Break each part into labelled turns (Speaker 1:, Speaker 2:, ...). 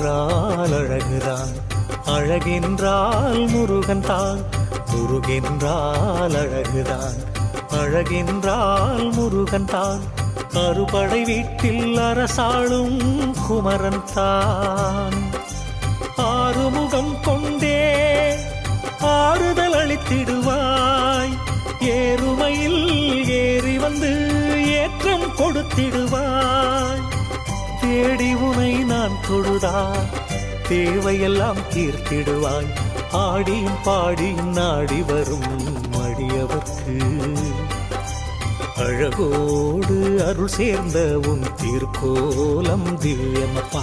Speaker 1: முருகென்றால் அழகுதான். அழகென்றால் முருகன் தான் முருகென்றால் அழகுதான். அழகென்றால் முருகன் தான் அறுபடை வீட்டில் அரசாளும் குமரன் தான் ஆறுமுகம் கொண்டே ஆறுதல் அளித்திடுவாய். ஏறுமையில் ஏறி வந்து ஏற்றம் கொடுத்திடுவாய். தேடி உனை நான் தொழுதா? தேவையெல்லாம் தீர்த்திடுவாய். ஆடியும் பாடியும் நாடி வரும் மடியவர்க்கு அழகோடு அருள் சேர்ந்த உன் தீர்க்கோலம் திவ்யமப்பா.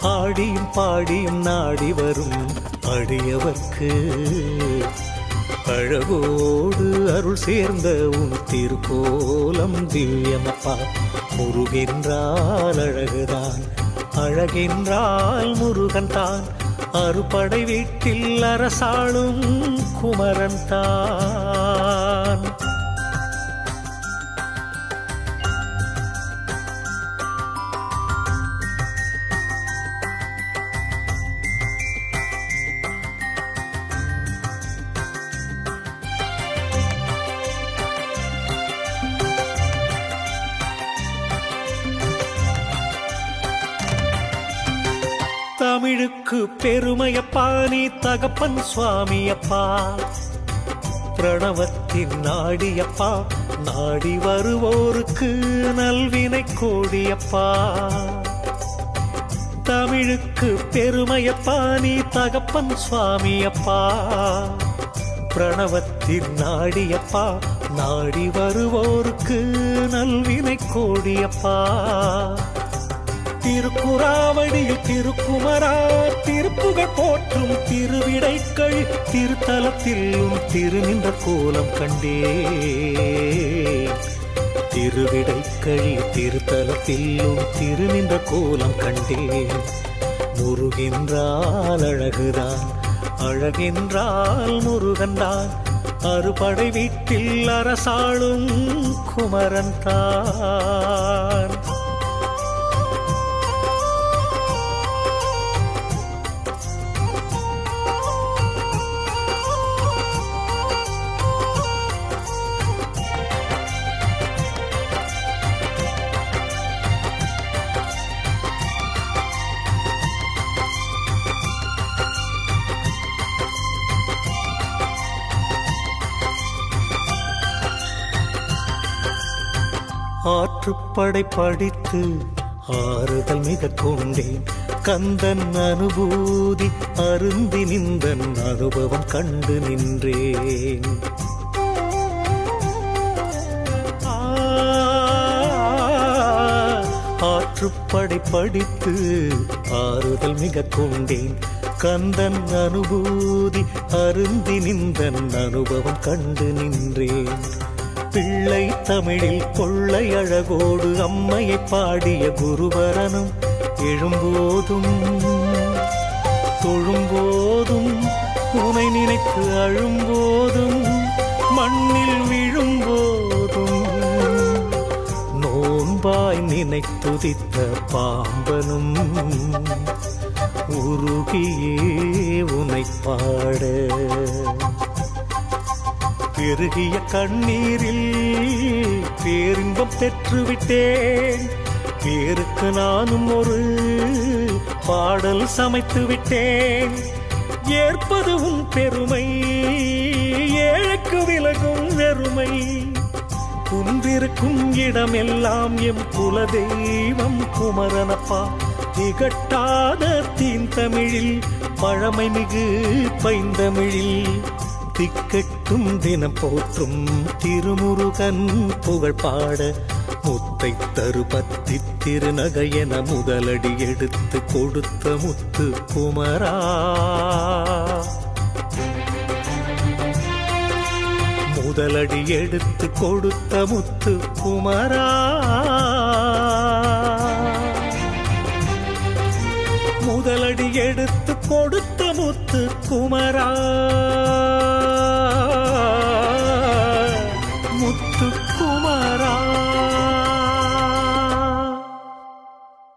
Speaker 1: ஆடியும் பாடியும் நாடி வரும் அடியவர்க்கு. அழகோடு அருள் சேர்ந்த உன் திருக்கோலம் திவ்யமப்பா. முருகென்றால் அழகுதான் அழகென்றால் முருகன் தான் அறுபடை வீட்டில் அரசாளும் குமரன் தான் தமிழுக்கு பெருமையப்பா நீ தகப்பன் சுவாமியப்பா. பிரணவத்தின் நாடியப்பா நாடி வருவோருக்கு நல்வினை கோடியப்பா. தமிழுக்கு பெருமையப்பா நீ தகப்பன் சுவாமியப்பா. பிரணவத்தின் நாடியப்பா நாடி வருவோருக்கு நல்வினை கோடியப்பா. திருக்குறாவடியில் திருக்குமரா திருப்புகழ் போற்றும் திருவிடைக்கள் திருத்தலத்திலும் திருநின்ற கோலம் கண்டே. திருவிடைக்கழி திருத்தலத்திலும் திருநின்ற கோலம் கண்டேன் முருகின்றால் அழகுதான் அழகென்றால் முருகன்தான் அறுபடை வீட்டில் அரசாளும் குமரன் தான். ஆற்றுப்படை படித்து ஆறுதல் மிக கொண்டேன். கந்தன் அனுபூதி அருந்தி நின்றன் அனுபவம் கண்டு நின்றேன். ஆற்றுப்படை படித்து ஆறுதல் மிக கொண்டேன். கந்தன் அனுபூதி அருந்தி நின்றன் அனுபவம் கண்டு நின்றேன். பிள்ளை தமிழில் கொள்ளை அழகோடு அம்மையை பாடிய குருவரனும் எழும்போதும் தொழும்போதும் உனை நினைத்து அழும்போதும் மண்ணில் விழும்போதும். நோன்பாய் நினைத்துதித்த பாம்பனும் உருகியே உனை பாட. பெருகிய கண்ணீரில் பேரின்பம் பெற்றுவிட்டேன். பேருக்கு நானும் ஒரு பாடல் சமைத்து விட்டேன். ஏற்பது உன் பெருமை ஏழைக்கு விலகும் வெறுமை. குன்றிருக்கும் இடமெல்லாம் எம் குல தெய்வம் குமரனப்பா திகட்டாத தீன் தமிழில் பழமை மிகு பைந்தமிழில் போற்றும் தினம் போற்றும் திருமுருகன் புகழ் பாட முத்தை தரு பத்தி திருநகையென முதலடி எடுத்து கொடுத்த முத்து குமரா. முதலடி எடுத்து கொடுத்த முத்து குமரா. முதலடி எடுத்து கொடுத்த முத்து குமரா.